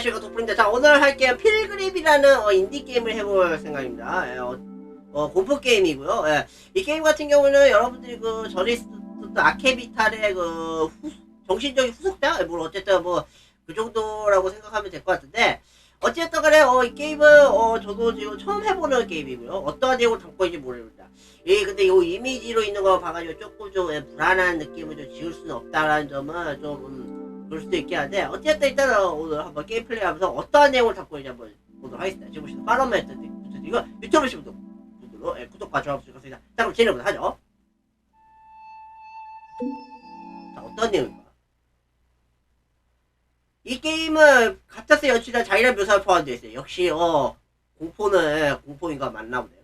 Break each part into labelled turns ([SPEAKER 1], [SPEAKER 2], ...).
[SPEAKER 1] 시간 돋보입니다. 자, 오늘 할게요. 필그립이라는 어, 인디게임을 해볼 생각입니다. 예, 어, 어, 공포 게임이고요. 예. 이 게임 같은 경우는 여러분들이 그 있었던 아케비탈의 그 후, 정신적인 후속작? 예, 뭐 어쨌든 뭐 그 정도라고 생각하면 될 것 같은데 어쨌든 간에 어, 이 게임은 어, 저도 지금 처음 해보는 게임이고요. 어떠한 내용을 담고 있는지 모릅니다. 예, 근데 이 이미지로 있는 거 봐가지고 조금 좀 예, 불안한 느낌을 좀 지울 수는 없다라는 점은 좀 음, 그럴 수도 있긴 한데 어쨌든 일단은 오늘 한번 게임 플레이하면서 어떠한 내용을 담고 있는지 한번 보도록 하겠습니다. 지금 보시는 파란매트 이거 유튜브 보시는 분들 구독, 예, 구독과 좋아요 부탁드립니다. 자 그럼 진행부터 하죠. 자 어떤 내용인가? 이 게임은 가짜스 연출이나 자이라 묘사가 포함되어 있어요. 역시 어 공포는 공포인가 맞나 보네요.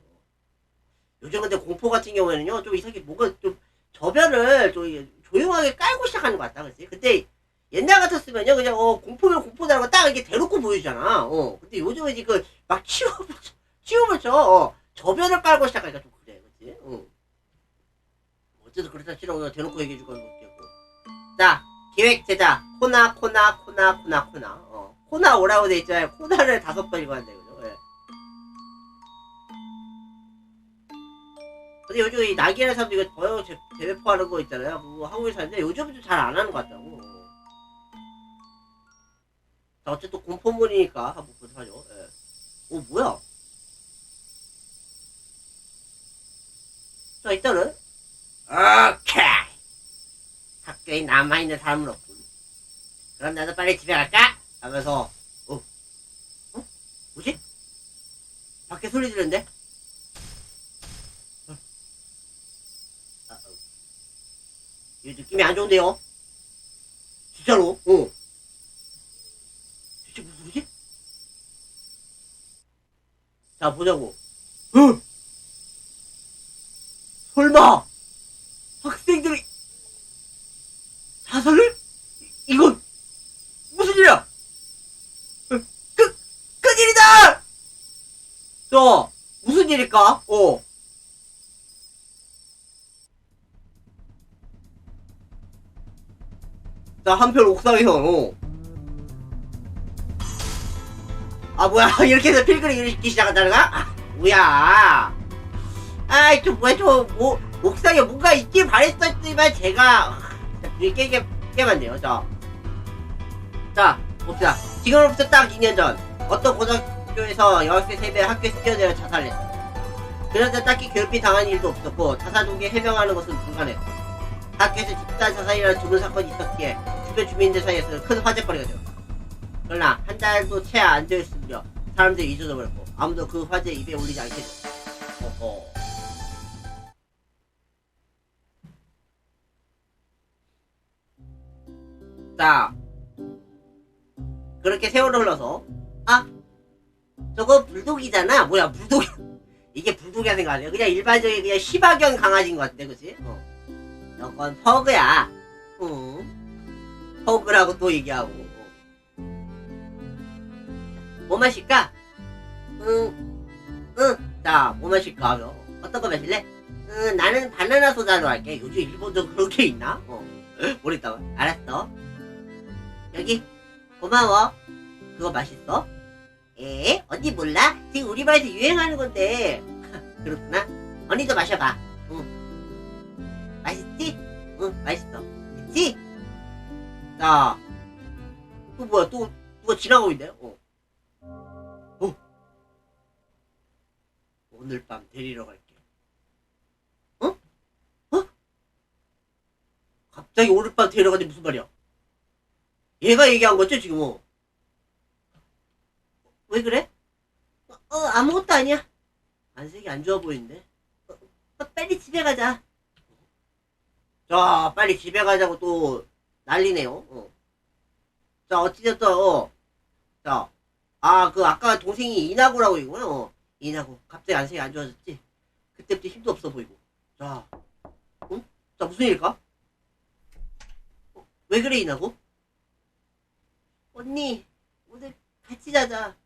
[SPEAKER 1] 요즘 근데 공포 같은 경우에는요 좀 이상하게 뭔가 좀 저변을 좀 조용하게 깔고 시작하는 것 같다 그치? 근데 옛날 같았으면요 그냥 어 공포면 공포다라고 딱 이렇게 대놓고 보여주잖아 어 근데 요즘은 지금 막 치워붙여 치워붙여 어, 저변을 깔고 시작하니까 좀 그래 그치? 어. 어쨌든 그렇다 치라고 대놓고 얘기해줄 건 없겠고 자 기획 제작 코나 코나 코나 코나 코나 어 코나 오라고 돼 있잖아요 코나를 다섯 번 읽어야 돼 그죠? 예. 근데 요즘 이 낙이라는 사람도 이거 더요 재배포하는 거 있잖아요. 그거 하고 있었는데 요즘은 좀 잘 안 하는 것 같다고. 자, 어쨌든 공포물이니까 한번 보도록 하죠. 예. 오, 뭐야? 자, 일단은. 오케이! 학교에 남아있는 사람은 없군. 그럼 나도 빨리 집에 갈까? 하면서, 어? 어? 뭐지? 밖에 소리 들렸는데? 아, 어. 이 느낌이 안 좋은데요? 진짜로? 어. 대체 무슨 소리지? 자, 보자고. 어! 설마! 학생들이 자살을? 이- 이건 무슨 일이야? 어, 그, 큰일이다! 저, 무슨 일일까? 어. 자, 한편 옥상에서, 어. 아, 뭐야. 이렇게 해서 필그림 일으키기 시작한다는 거야? 아, 뭐야. 아이, 좀, 뭐야, 좀, 뭐, 옥상에 뭔가 있길 바랬었지만, 제가, 깨게, 깨봤네요. 자. 자, 봅시다. 지금으로부터 딱 2년 전, 어떤 고등학교에서 여학생 3배 학교에서 뛰어내려 자살했다. 그런데 딱히 괴롭힘 당한 일도 없었고, 자살 동기에 해명하는 것은 불가능했다. 학교에서 집단 자살이라는 드문 사건이 있었기에 주변 주민들 사이에서는 큰 화제거리가 되었다. 그러나 한 달도 채안 무렵 사람들이 잊어버렸고 아무도 그 화제에 입에 올리지 않게 됐다. 어허. 자, 그렇게 세월을 흘러서 아, 저거 불독이잖아. 뭐야 불독? 이게 불독이라 생각 안 해요. 그냥 일반적인 그냥 시바견 강아지인 것 같은데, 그치? 어. 저건 퍼그야. 응. 퍼그라고 또 얘기하고. 뭐 마실까? 응, 응. 자, 뭐 마실까 하면 어떤 거 마실래? 응, 나는 바나나 소다로 할게. 요즘 일본도 그런 게 있나? 어. 모르겠다. 알았어. 여기 고마워. 그거 맛있어? 에? 언니 몰라? 지금 우리 반에서 유행하는 건데. 그렇구나. 언니도 마셔봐. 응. 맛있지? 응, 맛있어. 그치? 자, 또 뭐야? 또 누가 지나가고 있네? 어. 어. 오늘 밤 데리러 갈게. 어? 어? 갑자기 오늘 밤 데리러 가지 무슨 말이야? 얘가 얘기한 거죠, 지금? 어. 왜 그래? 어, 어, 아무것도 아니야. 안색이 안 좋아 보이는데? 어, 어, 빨리 집에 가자. 자, 빨리 집에 가자고 또 난리네요. 어. 자, 어찌됐든, 어. 자, 아, 그 아까 동생이 이나구라고 이거요. 어. 이나구. 갑자기 안색이 안 좋아졌지? 그때부터 힘도 없어 보이고. 자, 응? 자, 무슨 일일까? 어, 왜 그래, 이나구? 언니, 오늘 같이 자자.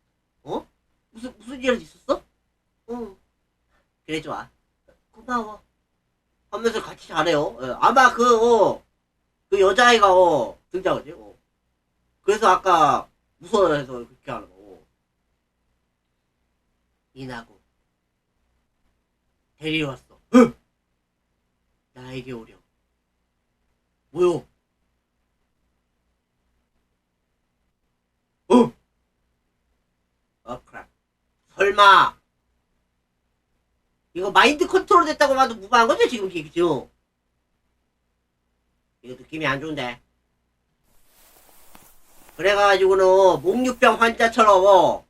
[SPEAKER 1] 어? 무슨, 무슨 일이 있었어? 응. 그래, 좋아. 고마워. 하면서 같이 자래요. 예, 아마 그, 어, 그 여자아이가, 어, 등장하지, 어. 그래서 아까, 무서워해서 그렇게 하는 거 고. 이나고. 데리러 왔어. 응! 나에게 오렴. 뭐요? 어? 어, 크랍. 설마. 이거 마인드 컨트롤 됐다고 봐도 무방한 거죠, 지금 기죠? 이거 느낌이 안 좋은데. 그래가지고는, 목류병 환자처럼, 어,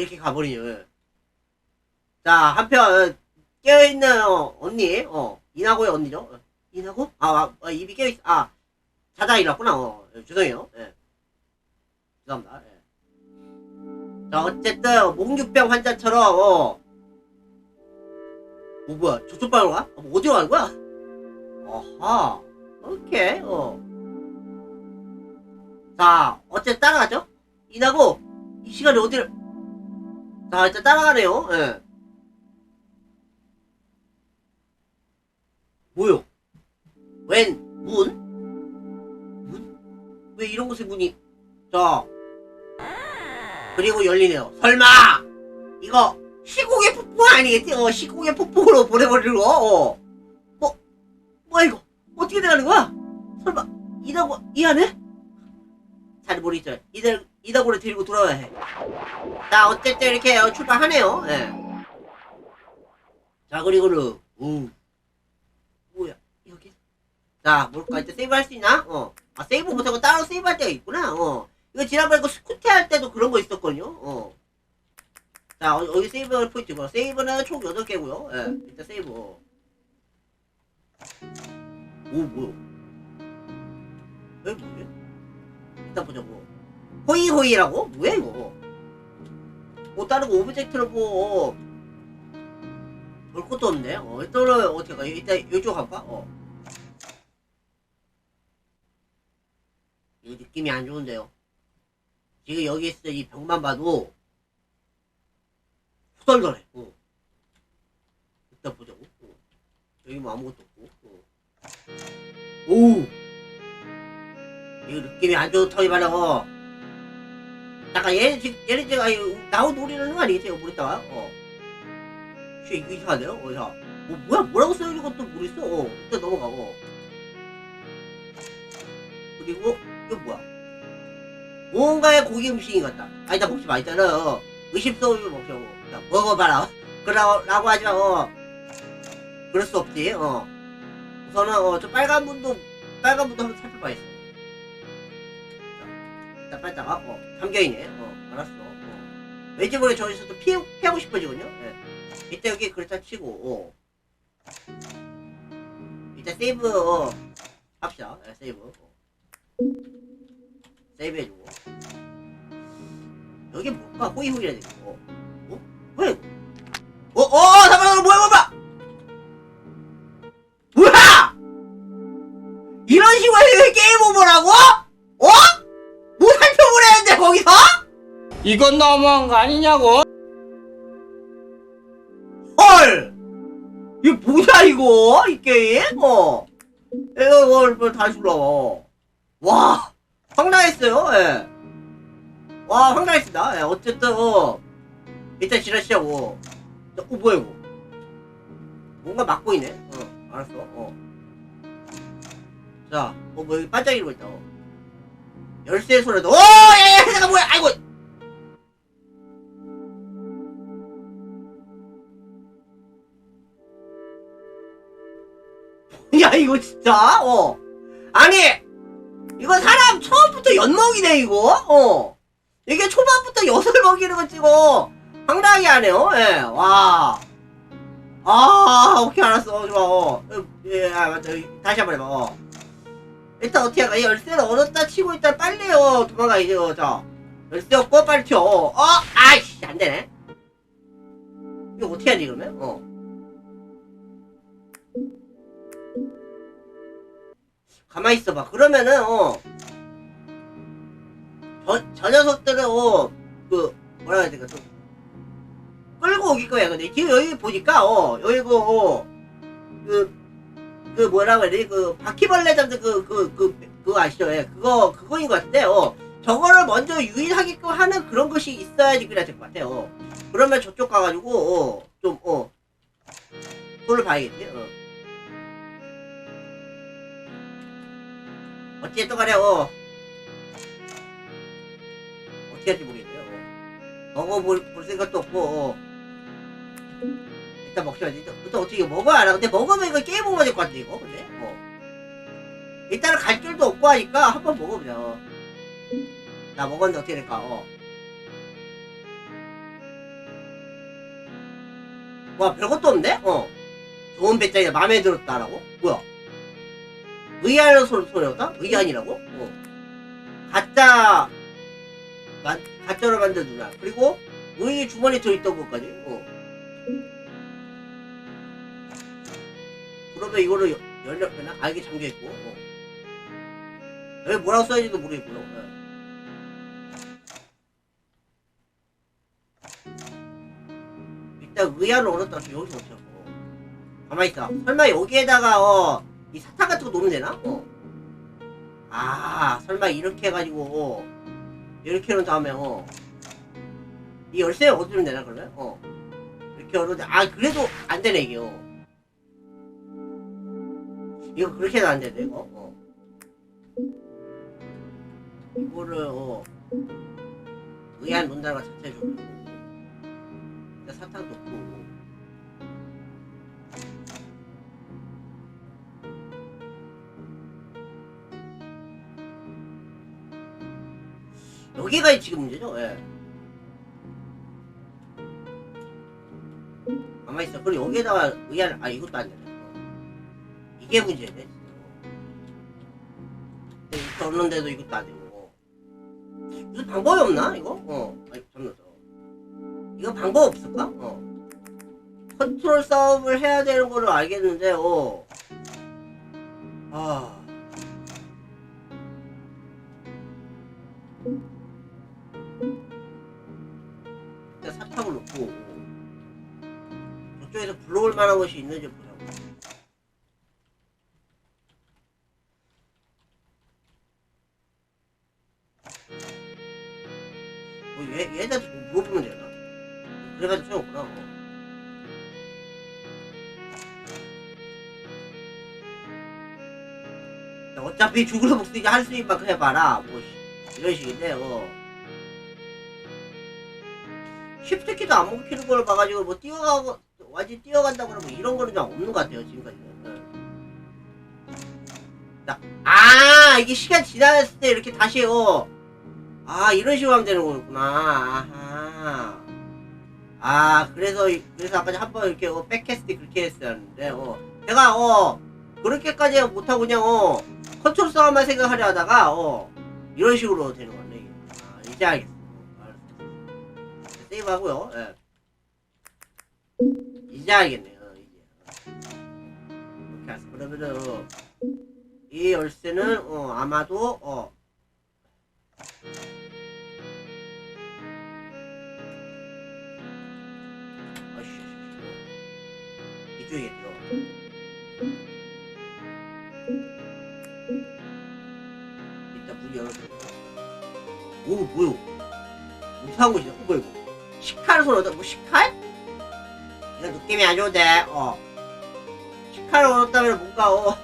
[SPEAKER 1] 이렇게 가버리죠. 자, 한편, 깨어있는, 어, 언니, 어, 이나고의 언니죠. 어, 이나고? 아, 아, 아, 입이 깨어있, 아, 일어났구나, 어, 예, 죄송해요. 예. 죄송합니다. 예. 자, 어쨌든, 목류병 환자처럼, 어, 뭐, 뭐야, 저쪽 방으로 가? 어, 뭐 어디로 가는 거야? 어하, 오케이, 어. 자, 어쨌든 따라가죠? 이나고, 이 시간에 어디를, 자, 일단 따라가네요. 예. 뭐요? 웬 문? 문? 왜 이런 곳에 문이? 자. 그리고 열리네요. 설마! 이거 시공의 폭풍 아니겠지? 어, 시공의 폭풍으로 보내버리는 거? 어. 뭐, 뭐야 이거? 어떻게 돼가는 거야? 설마, 이다고, 이 안에? 잘 모르겠죠. 이들, 이다고를 데리고 돌아와야 해. 자, 어쨌든 이렇게 어, 출발하네요. 예. 자, 그리고는, 우. 뭐야, 여기. 자, 뭘까? 이제 세이브 할 수 있나? 어. 아, 세이브 못하고 따로 세이브 할 때가 있구나. 어. 이거 지난번에 그 스쿠티 할 때도 그런 거 있었거든요. 어. 자, 어, 여기 세이브 포인트고. 세이브는 총 8개고요. 예. 일단 세이브. 어. 오, 뭐야. 여기 뭐지? 일단 보자고. 호이호이라고? 뭐야, 이거? 뭐 다른 거 오브젝트로 뭐 어, 볼 것도 없네. 어, 일단은 어떻게 가? 일단 이쪽 갈까? 어. 이거 느낌이 안 좋은데요. 지금 여기 있어 이 벽만 봐도 후덜덜해. 어. 일단 보자고. 어. 여기 뭐 아무것도 없고. 어. 오. 이거 느낌이 안 좋다고 말하고. 잠깐 얘 지금 얘네 지금 아니 나우 노리는 거 아니겠지? 이거 모르겠다. 어. 씨 이거 이상하네요. 어, 자. 뭐 뭐야 뭐라고 써있는 것도 모르겠어. 어. 일단 넘어가고. 그리고 이거 뭐야? 뭔가의 고기 음식인 것 같다. 아 일단 먹지 어, 의심스러우면 먹자고. 자, 먹어봐라. 그러라고 하지 마. 어. 그럴 수 없지. 어. 우선은 어, 저 빨간 분도 빨간 분도 한번 살펴봐야겠어. 빨다가 어 잠겨있네. 어 알았어. 어. 왠지 모르게 저기서 또 피해, 피하고 싶어지거든요. 예. 이때 여기 그렇다 치고 어. 일단 세이브 어, 합시다. 예, 세이브. 어. 세이브 해주고. 여기 뭘까? 호이호이라 되고. 어? 어? 뭐야 이거? 어? 어? 잠깐만 뭐야 뭐야 뭐야! 이런 식으로 게임 오버라고? 어? 뭐 살펴보려는데 거기서?
[SPEAKER 2] 이건 너무한 거 아니냐고?
[SPEAKER 1] 헐! 이게 뭐야 이거? 이 게임? 어. 이거 뭘, 뭘 다시 올라와. 와, 황당했어요. 예. 와, 황당했습니다. 예, 어쨌든 어. 일단 지나시자고. 어, 뭐야 이거? 뭔가 막고 있네. 어, 알았어. 어. 자, 어, 뭐 여기 반짝이고 있다. 어. 열쇠 소리도. 오, 야, 야, 잠깐 뭐야? 아이고. 야 이거 진짜? 어. 아니 이거 사람 처음부터 연먹이네 이거. 어. 이게 초반부터 엿을 먹이는 거 찍어. 황당하게 하네요. 예와 아 오케이 알았어. 좋아 어. 예, 아, 맞다. 다시 한번 해봐 어 일단 어떻게 할까? 이 열쇠를 얻었다 치고 일단 빨리 어 도망가야죠 자 열쇠 없고 빨리 튀어. 어, 어 아이씨 안 되네. 이거 어떻게 하지 그러면? 어. 가만히 있어봐. 그러면은, 어, 저, 저 녀석들은, 어, 그, 뭐라 해야 좀, 끌고 오길 거야. 근데. 지금 여기 보니까, 어, 여기 그, 어, 그, 그 뭐라고 해야 되지 그 바퀴벌레 잡는 그그 그 그 거 아시죠? 예 그거 그거인 것 같은데 어 저거를 먼저 유인하게끔 하는 그런 것이 있어야지 그래야 될 것 같아요. 어. 그러면 저쪽 가가지고 어 좀 어 그걸 봐야겠지. 어. 어찌됐든 간에 어 어떻게 할지 모르겠네요. 어. 먹어볼 볼 생각도 없고 어. 일단 먹셔야지. 일단 어떻게 먹어야 알아. 근데 먹으면 이거 게임 오버야 될것 같아 이거 근데. 어. 일단은 갈 길도 없고 하니까 한 번 먹어보자. 어. 나 먹었는데 어떻게 될까? 어. 와 별것도 없네? 어. 좋은 배짱이 마음에 들었다라고? 뭐야? 의아한 소리 소리였다? 의아이라고? 어. 가짜 만, 가짜로 만든 누나 그리고 의의 주머니 들어있던 것까지 어. 그러면 이거를 여- 열렸구나? 아 이게 잠겨 있고 어. 여기 뭐라고 써있는지도 모르겠고요 어. 일단 의아를 얻었다 서 여기서 어쩌고 가만히 있어 설마 여기에다가 어, 이 사탕 같은 거 놓으면 되나? 어. 아 설마 이렇게 해가지고 어, 이렇게 해놓은 다음에 어. 이 열쇠 얻으면 되나 그러면? 어. 이렇게 얻는데 아 그래도 안 되네 이게 어. 이거 그렇게 해도 안 되네 이거 어. 이거를 어 의안 논다는 것 자체 좀 그리고 사탕도 없고 여기가 지금 문제죠 예. 가만히 있어 그리고 여기에다가 의안 아 이것도 안 되네 어. 이게 진짜. 근데 이렇게 얻는데도 이것도 안 되고 무슨 방법이 없나 이거? 어 아니 잠깐만 이거 방법 없을까? 어 컨트롤 싸움을 해야 되는 거를 알겠는데 어 아. 일단 사탕을 놓고 저쪽에서 불러올 만한 것이 있는지 보자 어차피 죽으러 먹으니까 할수 있는 만큼 해봐라. 뭐 씨, 이런 식인데 어 쉽트키도 안 먹히는 걸 봐가지고 뭐 뛰어가고 완전 뛰어간다고 그러면 이런 거는 좀 없는 것 같아요 지금까지는 네. 자, 아 이게 시간 지났을 때 이렇게 다시 어 아 이런 식으로 하면 되는 거구나. 아하. 아 그래서 이- 그래서 아까 한번 이렇게 어, 때 그렇게 했었는데 어. 제가 어 그렇게까지 못하고 그냥 어 컨트롤 싸움만 생각하려 하다가 어 이런 식으로 되는 이게. 아 이제 알겠어 세이브 하고요. 예. 이제 알겠네요 어, 이제. 이렇게 해서 그러면은 어, 이 열쇠는 어 아마도 어. 이쪽이겠죠 열어줘 오 뭐요 무사한 곳이다 어, 뭐야 이거 식칼 손 얻어 뭐 식칼? 이거 느낌이 안 좋은데 어 식칼을 얻었다면 뭔가 어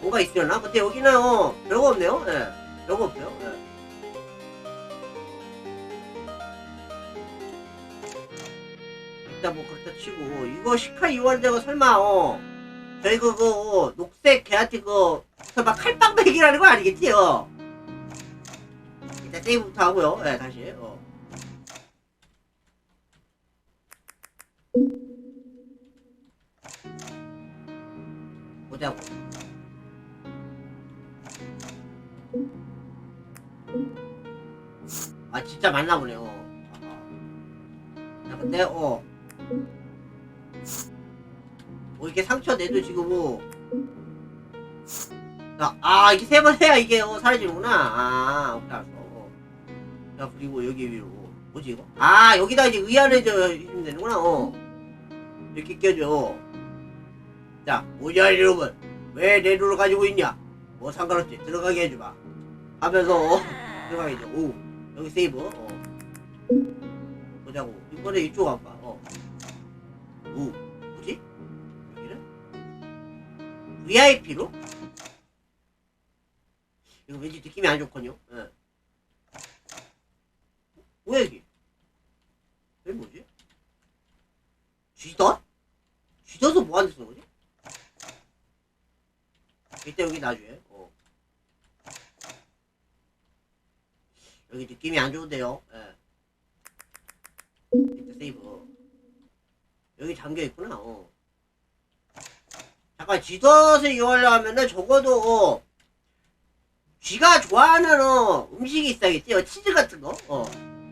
[SPEAKER 1] 뭔가 있으려나? 근데 여기는 어 별거 없네요 예 별거 없어요 예. 일단 뭐 그렇다 치고 이거 이용하는 데가 설마 어 저희 그거 어, 녹색 걔한테 그 설마 칼빵백이라는 거 아니겠지요? 세이브부터 하고요 예 다시 어. 보자고 아 진짜 맞나 보네요 야 근데 어. 뭐 이렇게 상처 내도 지금 뭐. 자, 아 이게 세 번 해야 이게 어, 사라지는구나. 아 오케이. 어. 자 그리고 여기 위로 뭐지 이거? 아 여기다 이제 의아를 저 해주면 되는구나. 어. 이렇게 껴줘. 자 뭐냐 여러분. 왜내 룰을 가지고 있냐? 뭐 상관없지. 들어가게 해주마. 하면서 어, 들어가게 해줘. 오, 여기 세이브. 어. 보자고. 이번에 이쪽 와봐. 어. 오, 뭐지? 여기는? VIP로? 이거 왠지 느낌이 안 좋거든요. 예. 뭐야 이게? 이게 뭐지? 쥐덫? 쥐덫은 뭐하는 데 쓰는 거지? 놔줘요. 어. 여기 느낌이 안 좋은데요. 예. 일단 세이브. 여기 잠겨 있구나. 어. 잠깐 쥐덫을 이용하려 하면은 적어도 어, 쥐가 좋아하는 어, 음식이 있어야겠지. 어, 치즈 같은 거. 어.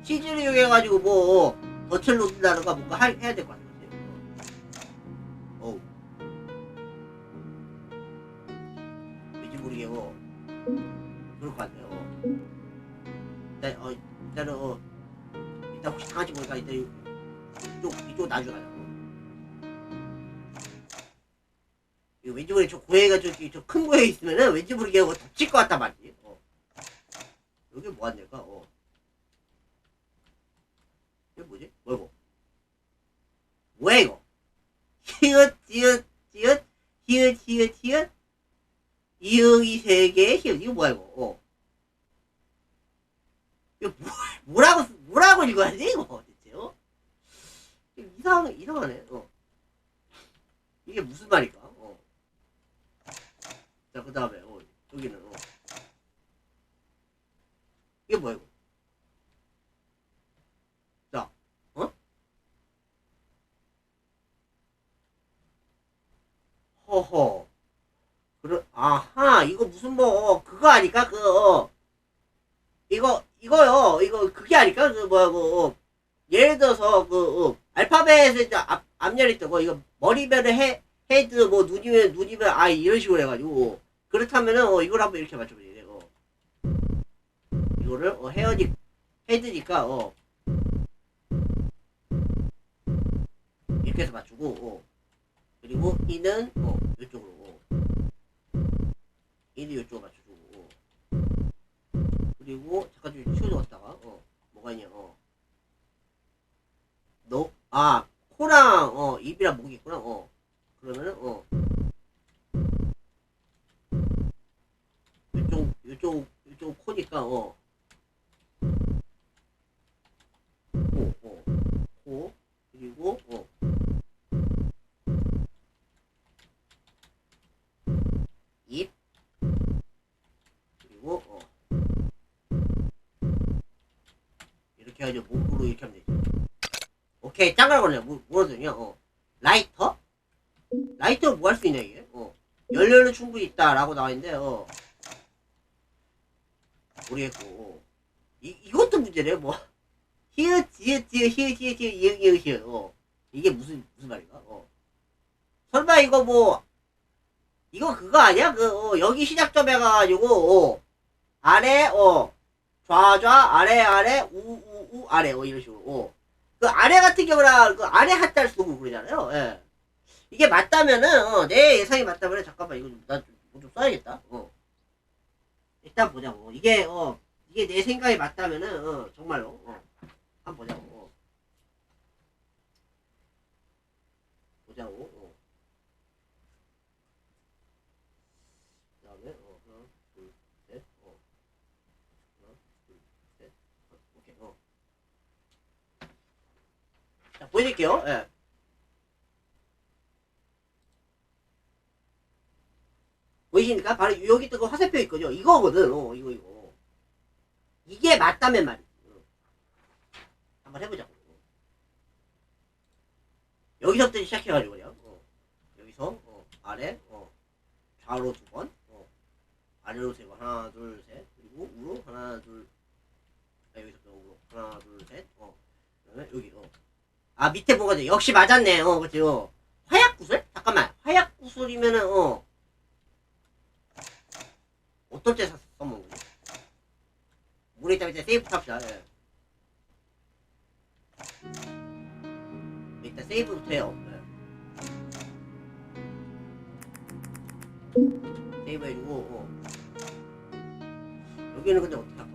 [SPEAKER 1] 치즈를 이용해가지고 뭐 어, 덫을 놓는다든가 뭔가 할- 해야 될 것 같아. 모르게 어. 그럴 것 같네요. 어. 일단 어 일단은 어 일단 혹시 당할지 모르니까 일단 이쪽 이쪽 놔줘가요. 어. 이거 왠지 모르게 저 고해가 저기 저 큰 고해 있으면은 왠지 모르게 어, 덮칠 것 같단 말이지. 어. 여기 뭐 안 될까? 어. 이게 뭐지? 뭐 이거? 뭐야 이거? 히읗 지읒 지읒 히읗 히읗 히읗 이응이 세 개, 히읗 이거 뭐야 이거? 어. 이거 뭐, 뭐라고 쓰- 뭐라고 읽어야지 이거 대체? 어? 이상 이상하네. 어. 이게 무슨 말일까? 어. 자 그 다음에 어, 여기는 어. 이게 뭐야 이거? 자, 어? 허허. 그래, 이거 무슨 뭐, 어, 그거 아니까, 그, 어, 이거, 이거요, 이거, 그게 아니까, 그, 뭐야, 그, 어, 예를 들어서, 그, 어, 알파벳에 이제 앞, 앞열이 뜨고, 이거, 머리별을 해, 헤드, 뭐, 눈이면, 눈이면, 아, 이런 식으로 해가지고, 그렇다면은, 어, 이걸 한번 이렇게 맞춰보세요, 어. 이거를, 어, 헤어지, 헤드니까, 어, 이렇게 해서 맞추고, 어. 그리고, 이는, 어, 이쪽으로, 어. 얘도 이쪽으로 맞춰주고. 그리고 잠깐 좀 치워줬다가 어 뭐가 있냐 어 너 아 코랑 어 입이랑 목이 있구나 어. 그러면은 어. 이쪽 이쪽 이쪽 코니까 어. 코, 어, 코, 그리고, 어, 입, 그리고 어 이렇게 해가지고 목으로 이렇게 하면 되지 오케이 짱을 걸네 뭐, 뭐라 되냐 어 라이터? 라이터 뭐 할 수 있냐 이게 어 연료는 충분히 있다 라고 나와있는데 어 모르겠고 어. 이, 이것도 문제네 뭐 히읗 히읗 히읗 히읗 히읗 히읗 이응 이응 히읗 어 이게 무슨 무슨 말인가 어 설마 이거 뭐 이거 그거 아니야? 그, 어, 여기 시작점 해가지고, 어, 아래, 어, 좌좌, 아래, 아래, 우, 우, 우, 아래, 어, 이런 식으로, 어. 그 아래 같은 경우는, 그 아래 한자를 쓰고 그러잖아요, 예. 이게 맞다면은, 어, 내 예상이 맞다면은, 잠깐만, 이거 좀, 나좀 좀 써야겠다, 어. 일단 보자고. 이게, 어, 이게 내 생각이 맞다면은, 어, 정말로, 어, 한번 보자고, 어. 보자고, 어. 그 다음에 어 하나 둘셋 어. 하나 둘셋 어, 오케이 어. 자 보여드릴게요 예. 보이십니까? 바로 여기 뜨고 화살표 있거든요 이거거든 어 이거 이거 이게 맞다면 말이지 어. 한번 해보자고 여기서부터 시작해가지고 그냥 어. 여기서 어. 아래 어. 좌우로 두 번, 어. 아래로 세 번, 하나, 둘, 셋, 그리고 우로 하나, 둘, 아, 여기서 또 우로 하나, 둘, 셋, 어. 그다음에 여기, 어. 아 밑에 뭐가 돼? 역시 맞았네, 어, 그치, 어. 화약 구슬? 잠깐만, 화약 구슬이면은, 어. 어떨 때 사- 써먹는 거지? 물에 있다 이제 세이브 탑시다. 예. 일단 세이브부터 해요. 예. 세이브 해주고 어. 여기는 근데 어떻게 할까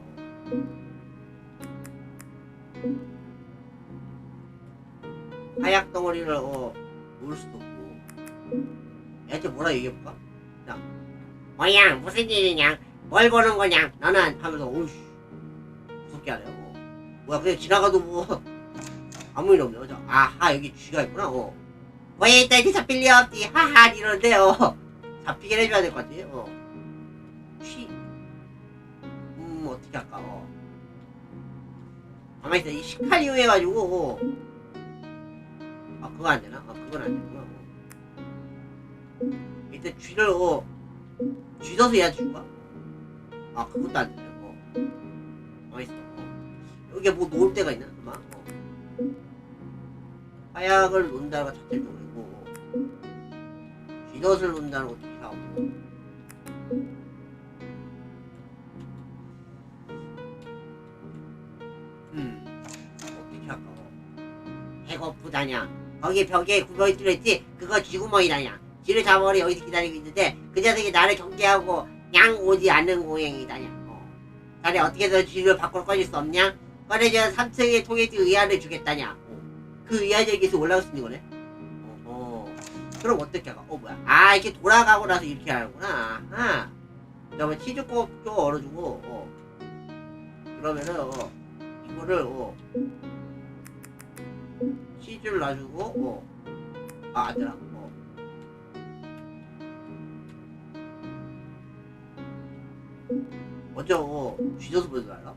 [SPEAKER 1] 하약 어, 놓을 수도 없고 얘한테 뭐라 얘기해볼까? 야 뭐야 무슨 일이냐 뭘 보는 거냐 너는 하면서 오우씨 무섭게 하네요 어. 뭐야 그냥 지나가도 뭐 아무 일 없네요 저, 아하 여기 쥐가 있구나 어. 왜 이렇게 잡힐 리 없지 하하 이러는데요 잡히게 해줘야 될 것 같아 어. 쥐 음, 어떻게 할까, 어. 가만히 있어. 이 시칼리오 해가지고, 어. 아, 그거 안 되나? 아, 그건 안 되구나. 어. 일단 쥐를, 어. 쥐어서 해야 줄까? 아, 그것도 안 되네. 어. 가만히 있어. 어. 여기에 뭐 놓을 데가 있나? 아마? 어. 화약을 것 자체를 좀 그리고, 쥐덫을 놓는다는 것도 이상하고. 음, 어떻게 할까? 배고프다냐? 거기 벽에 구멍이 뚫렸지? 그거 쥐구멍이다냐? 쥐를 잡아버려 여기서 기다리고 있는데 그 녀석이 나를 경계하고 냥 오지 않는 모양이다냐? 어. 자네 어떻게 해서 쥐를 밖으로 꺼질 수 없냐? 꺼내줘 3층의 통해지 의안을 주겠다냐? 어. 그 의안이 여기서 올라갈 수 있는 거네? 어, 그럼 어떻게 할까? 어 뭐야? 아 이렇게 돌아가고 나서 이렇게 하는구나. 아. 그러면 치즈 꼭 좀 얼어주고 어. 그러면은 어. 이거를 어 치즈를 놔주고 어. 아 안되나 어. 먼저 어, 쥐져서 보여달라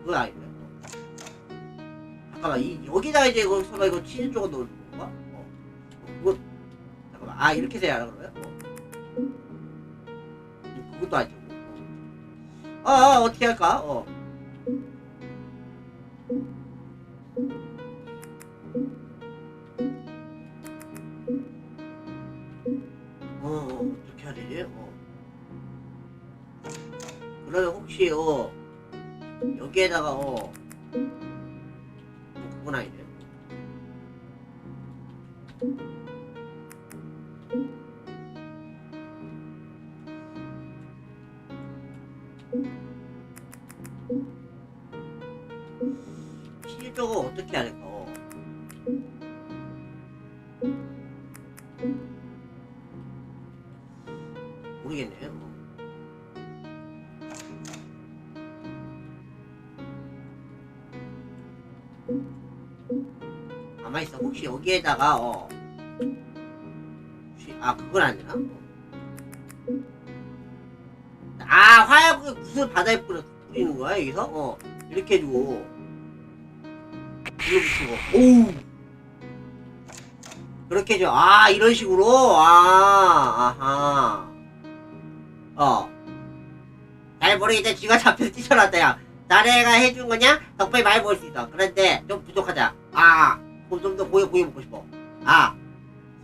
[SPEAKER 1] 그건 아닌데 어. 잠깐만 이, 여기다가 이제 이거 설마 이거 치즈 쪽을 넣는 건가? 어. 어 그거 잠깐만 아 이렇게 돼야 하나 그러면? 어. 음, 그것도 아니고 어. 아, 아 어떻게 할까? 어. 어, 쪽은 어떻게 될까? 어. 모르겠네요. 가만 있어. 혹시 여기에다가 어. 혹시- 아 그건 안 되나? 화약을 굿을 바다에 뿌려 뿌리는 거야 여기서? 어 이렇게 해주고 이거 붙이고 오우 그렇게 해줘. 아, 이런 식으로? 아, 아하. 어. 잘 모르겠다. 쥐가 잡혀서 뛰쳐났다, 야. 나래가 해준 거냐? 덕분에 많이 볼수 있어. 그런데 좀 부족하다. 아, 좀더 고기, 고기 먹고 싶어. 아,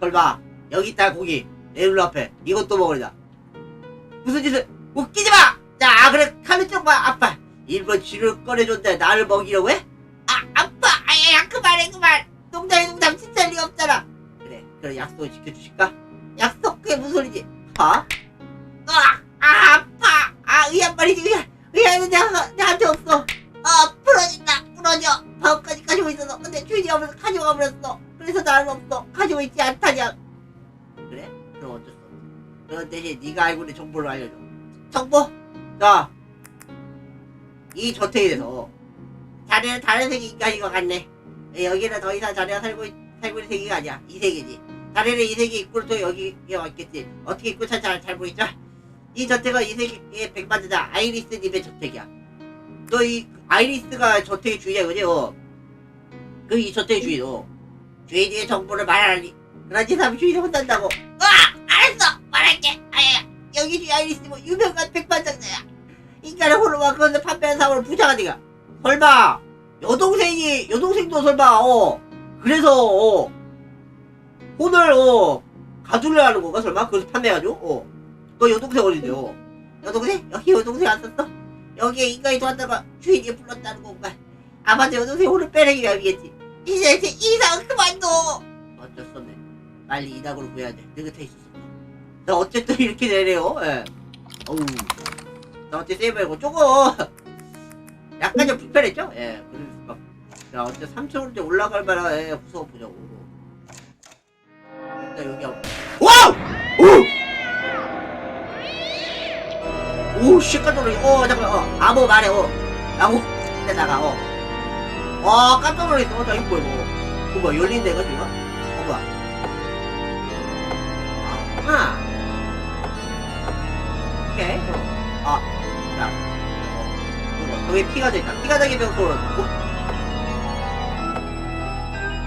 [SPEAKER 1] 설마, 여기 있다, 고기. 내 눈앞에. 이것도 먹으려다. 무슨 짓을, 웃기지 마! 자, 아, 그래, 좀 봐, 아빠. 일본 쥐를 꺼내줬는데 나를 먹이려고 해? 아, 아빠! 아, 야, 그만해, 그만! 농담이 농담 진짜 리가 없잖아. 그래, 그래 약속을 지켜주실까? 약속 그게 무슨 소리지? 아? 아, 아 아파. 아 의한 말이지 의한. 의한은 내가 내한테 없어. 아 부러진다. 부러져. 밥까지 가지고 있어서 근데 주인이 없어서 가져가 버렸어. 그래서 나는 없어. 가지고 있지 않다냐. 그래? 그럼 어쩔 수 없어. 그런 대신 네가 알고 있는 정보를 알려줘. 정보? 자, 이 저택에 대해서 자네는 다른 세계 인간인 것 같네. 여기는 더 이상 자네가 살고 있, 살고 있는 세계가 아니야. 이 세계지. 자네는 이 세계 입구를 통해 여기에 왔겠지. 어떻게 입구 찾지 잘, 잘 모르겠죠? 이 저택은 이 세계의 백반자자 아이리스님의 저택이야. 너이 아이리스가 저택의 그지? 어. 그이 저택의 주인, 어. 주인의 정보를 말하니. 하면 주인이 혼난다고. 아야! 여기 아이리스 뭐 유명한 백반장자야. 인간의 호르몬 그것을 판매하는 사고로 부자가 되가. 설마! 여동생이, 여동생도 설마, 어. 그래서, 어. 오늘 어 가두려 하는 건가 설마? 그래서 판매하죠? 어. 너 여동생 어린데요? 여동생? 여기 여동생 안 썼어? 여기에 인간이 도왔다가 주인이 불렀다는 건가? 아마도 여동생 오늘 빼내기 위함이겠지. 이제 제 이상 그만둬. 어쩔 수 없네. 빨리 이닥으로 구해야 돼. 느긋해 있었어. 나 어쨌든 이렇게 되네요. 예. 어우. 나 어째 세이브하고 조금 약간 좀 불편했죠? 예. 그래서 막, 자, 어째 3층으로 이제 올라갈 만한 예, 무서워 보자고. 일단 여기 한 와우! 오! 오, 씨, 깜짝 놀랐 어, 잠깐, 어, 아무 말해, 어. 라고, 때다가, 어. 어, 깜짝 놀랐어. 어, 자, 이거 뭐야, 이거. 뭐야, 열린데, 이거 지금? 어, 뭐야. 아하. 오케이. 아, 야. 어, 뭐, 이거, 저기 피가 져있다. 피가 자기 병소로.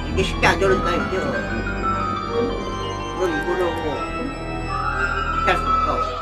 [SPEAKER 1] 이게 쉽게 안 열어진다, 이게. 그럼 이거를, 뭐, 이렇게 할 수 없어.